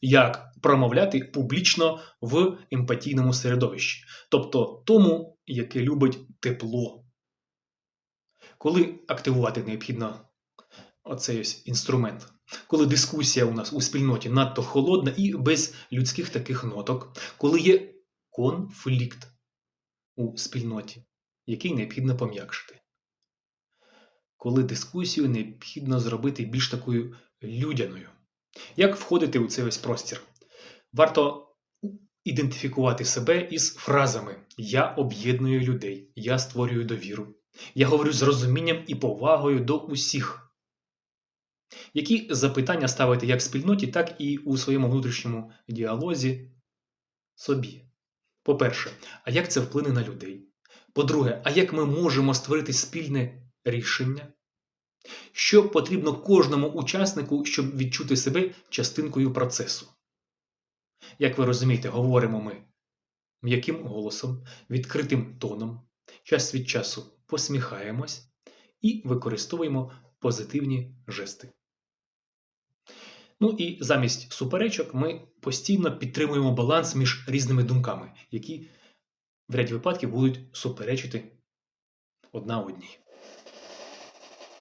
як промовляти публічно в емпатійному середовищі, тобто тому, яке любить тепло. Коли активувати необхідно оцей ось інструмент, коли дискусія у нас у спільноті надто холодна і без людських таких ноток, коли є конфлікт у спільноті, який необхідно пом'якшити. Коли дискусію необхідно зробити більш такою людяною. Як входити у цей ось простір? Варто ідентифікувати себе із фразами Я об'єдную людей, я створюю довіру, я говорю з розумінням і повагою до усіх. Які запитання ставити як спільноті, так і у своєму внутрішньому діалозі собі? По-перше, а як це вплине на людей? По-друге, а як ми можемо створити спільне рішення? Що потрібно кожному учаснику, щоб відчути себе частинкою процесу? Як ви розумієте, говоримо ми м'яким голосом, відкритим тоном, час від часу посміхаємось і використовуємо позитивні жести. Ну і замість суперечок ми постійно підтримуємо баланс між різними думками, які в ряді випадків будуть суперечити одна одній.